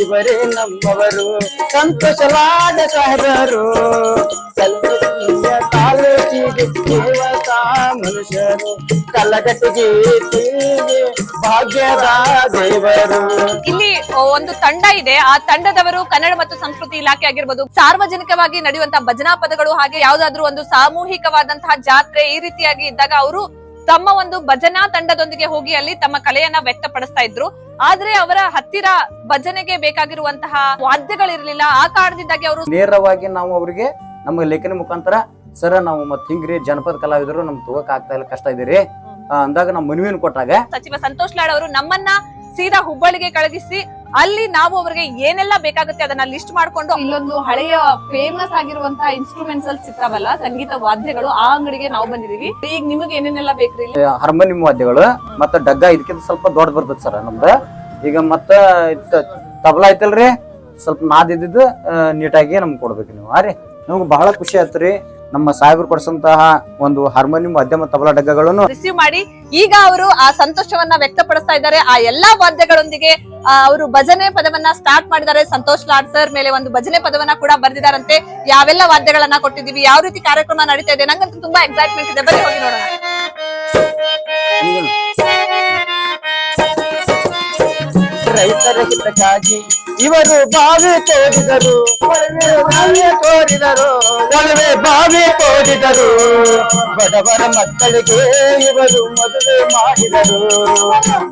ಇವರೇ ನಮ್ಮವರು, ಸಂತೋಷವಾದ ಸಹದರು ದೇವತಾ ಮನುಷ್ಯರು, ಕಲಗಟ್ಟಿಗೆ ಭಾಗ್ಯದ ದೇವರು. ಇಲ್ಲಿ ಒಂದು ತಂಡ ಇದೆ. ಆ ತಂಡದವರು ಕನ್ನಡ ಮತ್ತು ಸಂಸ್ಕೃತಿ ಇಲಾಖೆ ಆಗಿರ್ಬೋದು, ಸಾರ್ವಜನಿಕವಾಗಿ ನಡೆಯುವಂತಹ ಭಜನಾ ಪದಗಳು ಹಾಗೆ ಯಾವ್ದಾದ್ರು ಒಂದು ಸಾಮೂಹಿಕವಾದಂತಹ ಜಾತ್ರೆ ಈ ರೀತಿಯಾಗಿ ಇದ್ದಾಗ ಅವರು ತಮ್ಮ ಒಂದು ಭಜನಾ ತಂಡದೊಂದಿಗೆ ಹೋಗಿ ಅಲ್ಲಿ ತಮ್ಮ ಕಲೆಯನ್ನ ವ್ಯಕ್ತಪಡಿಸ್ತಾ ಇದ್ರು. ಆದ್ರೆ ಅವರ ಹತ್ತಿರ ಭಜನೆಗೆ ಬೇಕಾಗಿರುವಂತಹ ವಾದ್ಯಗಳಿರ್ಲಿಲ್ಲ. ಆ ಕಾರಣದಿಂದಾಗಿ ಅವರು ನೇರವಾಗಿ ನಾವು ಅವರಿಗೆ ನಮ್ಮ ಲೇಖನ ಮುಖಾಂತರ ಸರ್ ನಾವು ಮತ್ತೆ ಹಿಂಗ್ರಿ ಜನಪದ ಕಲಾವಿದರು ನಮ್ ತಗೋಕ್ ಆಗ್ತಾ ಇಲ್ಲ ಕಷ್ಟ ಇದೀರಿ ಅಂದಾಗ ನಮ್ಮ ಮನವಿಯನ್ನು ಕೊಟ್ಟಾಗ ಸಚಿವ ಸಂತೋಷ್ ಲಾಡ್ ಅವರು ನಮ್ಮನ್ನ ಸೀದಾ ಹುಬ್ಬಳ್ಳಿಗೆ ಕಳುಹಿಸಿ ಅಲ್ಲಿ ನಾವು ಅವರಿಗೆ ಏನೆಲ್ಲ ಬೇಕಾಗುತ್ತೆ ಅದನ್ನ ಲಿಸ್ಟ್ ಮಾಡ್ಕೊಂಡು ಇಲ್ಲೊಂದು ಹಳೆಯ ಫೇಮಸ್ ಆಗಿರುವಂತಹ ಇನ್ಸ್ಟ್ರೂಮೆಂಟ್ಸ್ ಅಲ್ಲಿ ಸಿಗ್ತಾವಲ್ಲ ಸಂಗೀತ ವಾದ್ಯಗಳು ಆ ಅಂಗಡಿಗೆ ನಾವು ಬಂದಿದೀವಿ ಈಗ ನಿಮಗೆ ಏನೇನೆಲ್ಲ ಬೇಕ್ರಿ ಹಾರ್ಮೋನಿಯಂ ವಾದ್ಯಗಳು ಮತ್ತ ಡಗ್ಗ ಇದಕ್ಕಿಂತ ಸ್ವಲ್ಪ ದೊಡ್ಡ ಬರ್ತದ ಸರ್ ನಮ್ದು. ಈಗ ಮತ್ತ ತಬಲಾ ಐತಲ್ರಿ, ಸ್ವಲ್ಪ ನಾದಿದ್ದು ನೀಟಾಗಿ ನಮ್ಗೆ ಕೊಡ್ಬೇಕು ನೀವು. ಆ ರೀ. ನಮ್ಗೆ ಬಹಳ ಖುಷಿ ಆಯ್ತು ರೀ. ನಮ್ಮ ಸಾಹೇಬರು ಕೊಡ್ಸಂತಹ ಒಂದು ಹಾರ್ಮೋನಿಯಂ ಮಧ್ಯಮ ತಬಲಾ ಡಗ್ಗಗಳನ್ನು ರಿಸೀವ್ ಮಾಡಿ. ಈಗ ಅವರು ಆ ಸಂತೋಷವನ್ನ ವ್ಯಕ್ತಪಡಿಸ್ತಾ ಇದ್ದಾರೆ. ಆ ಎಲ್ಲಾ ವಾದ್ಯಗಳೊಂದಿಗೆ ಅವರು ಭಜನೆ ಪದವನ್ನ ಸ್ಟಾರ್ಟ್ ಮಾಡಿದ್ದಾರೆ. ಸಂತೋಷ್ ಲಾಡ್ ಸರ್ ಮೇಲೆ ಒಂದು ಭಜನೆ ಪದವನ್ನ ಕೂಡ ಬರೆದಿದ್ದಾರಂತೆ. ಯಾವೆಲ್ಲ ವಾದ್ಯಗಳನ್ನ ಕೊಟ್ಟಿದೀವಿ ಯಾವ ರೀತಿ ಕಾರ್ಯಕ್ರಮ ನಡೀತಾ ಇದೆ? ನಂಗಂತೂ ತುಂಬಾ ಎಕ್ಸೈಟ್ಮೆಂಟ್ ಇದೆ. ಬನ್ನಿ ಹೋಗಿ ನೋಡೋಣ. ರೈತರ ಹಿತಕ್ಕಾಗಿ ಇವರು ಬಾವಿ ಒಲವೇ ಬಾವಿ ತೋರಿದರು. ಒಳವೆ ಬಾವಿ ತೋರಿದರು. ಬಡವರ ಮಕ್ಕಳಿಗೆ ಇವರು ಮದುವೆ ಮಾಡಿದರು.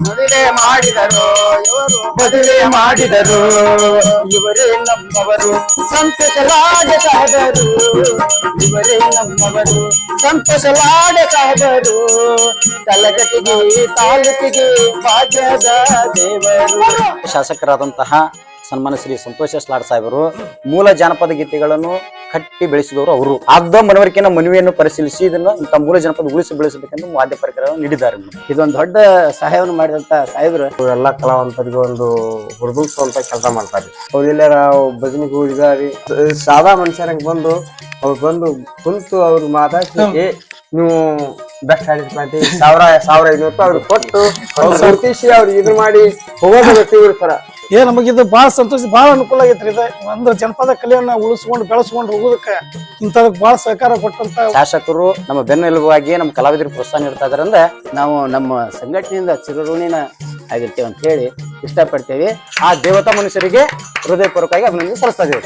ಮದುವೆ ಮಾಡಿದರು. ಇವರು ಮದುವೆ ಮಾಡಿದರು. ಇವರೇ ನಮ್ಮವರು ಸಂತಸಲಾಡ ಸಾಹೇಬರು ಇವರೇ ನಮ್ಮವರು ಸಂತಸಲಾಡ ಕಲಗಟ್ಟಿಗೆ ತಾಲೂಕಿಗೆ ಭಾಗ್ಯದ ದೇವರು. ಶಾಸಕರಾದಂತಹ ಸನ್ಮಾನ ಶ್ರೀ ಸಂತೋಷ ಸ್ಲಾಡ್ ಸಾಹೇಬರು ಮೂಲ ಜಾನಪದ ಗೀತೆಗಳನ್ನು ಕಟ್ಟಿ ಬೆಳೆಸಿದವರು ಅವರು. ಆಗ್ದ ಮನವರಿಕೆಯ ಮನವಿಯನ್ನು ಪರಿಶೀಲಿಸಿ ಇದನ್ನು ಇಂಥ ಮೂಲ ಜನಪದ ಉಳಿಸಿ ಬೆಳೆಸಬೇಕೆಂದು ವಾದ್ಯ ಪರಿಕರವನ್ನು ನೀಡಿದ್ದಾರೆ ಇದೊಂದು ದೊಡ್ಡ ಸಹಾಯವನ್ನು ಮಾಡಿದಂತ ಸಾಹೇಬರು. ಎಲ್ಲ ಕಲಾವಂತರಿಗೂ ಒಂದು ಹುರಿದುಂಬಿಸುವಂತ ಕೆಲಸ ಮಾಡ್ತಾರೆ. ಅವ್ರು ಎಲ್ಲಾರ ಭಜನೆಗೆ ಹೋಗಿದಾರಿ ಸಾದಾ ಮನುಷ್ಯರಂಗೆ ಬಂದು ಅವ್ರು ಬಂದು ಕುಂತು ಅವ್ರು ಮಾತಾಡ್ಸಿ "ಏ, ನೀವು ಬೆಸ್ಟ್ ಹಾಡಿದ್ರಿ ಅಂತ ಸಾವಿರ ಸಾವಿರ ಐನೂರು ರೂಪಾಯಿ ಅವ್ರಿಗೆ ಕೊಟ್ಟು ಸಂತೋಷಿ ಗುರುತಿಸಿ ಅವ್ರಿಗೆ ಇದು ಮಾಡಿ ಹೋಗೋದು ವ್ಯಕ್ತಿಗಳು ಸರ ಏ ನಮಗಿದು ಭಾಳ ಸಂತೋಷ ಭಾಳ ಅನುಕೂಲ ಆಗೈತ್ರಿ ಇದು. ಒಂದು ಜನಪದ ಕಲೆಯನ್ನ ಉಳಿಸ್ಕೊಂಡು ಬೆಳೆಸ್ಕೊಂಡು ಹೋಗೋದಕ್ಕೆ ಇಂಥದಕ್ಕೆ ಭಾಳ ಸಹಕಾರ ಕೊಟ್ಟಂತ ಶಾಸಕರು ನಮ್ಮ ಬೆನ್ನೆಲುಬಾಗಿ ನಮ್ಮ ಕಲಾವಿದರಿಗೆ ಪ್ರೋತ್ಸಾಹ ನೀಡ್ತಾ ಇದ್ರಿಂದ ಅಂದ್ರೆ ನಾವು ನಮ್ಮ ಸಂಘಟನೆಯಿಂದ ಚಿರಋಣಿನ ಆಗಿರ್ತೇವೆ ಅಂತ ಹೇಳಿ ಇಷ್ಟಪಡ್ತೇವೆ. ಆ ದೇವತಾ ಮನುಷ್ಯರಿಗೆ ಹೃದಯಪೂರ್ವಕವಾಗಿ ಅಭಿನಂದನೆ ಸಲ್ಲಿಸ್ತಾ ಇದ್ದೇವೆ.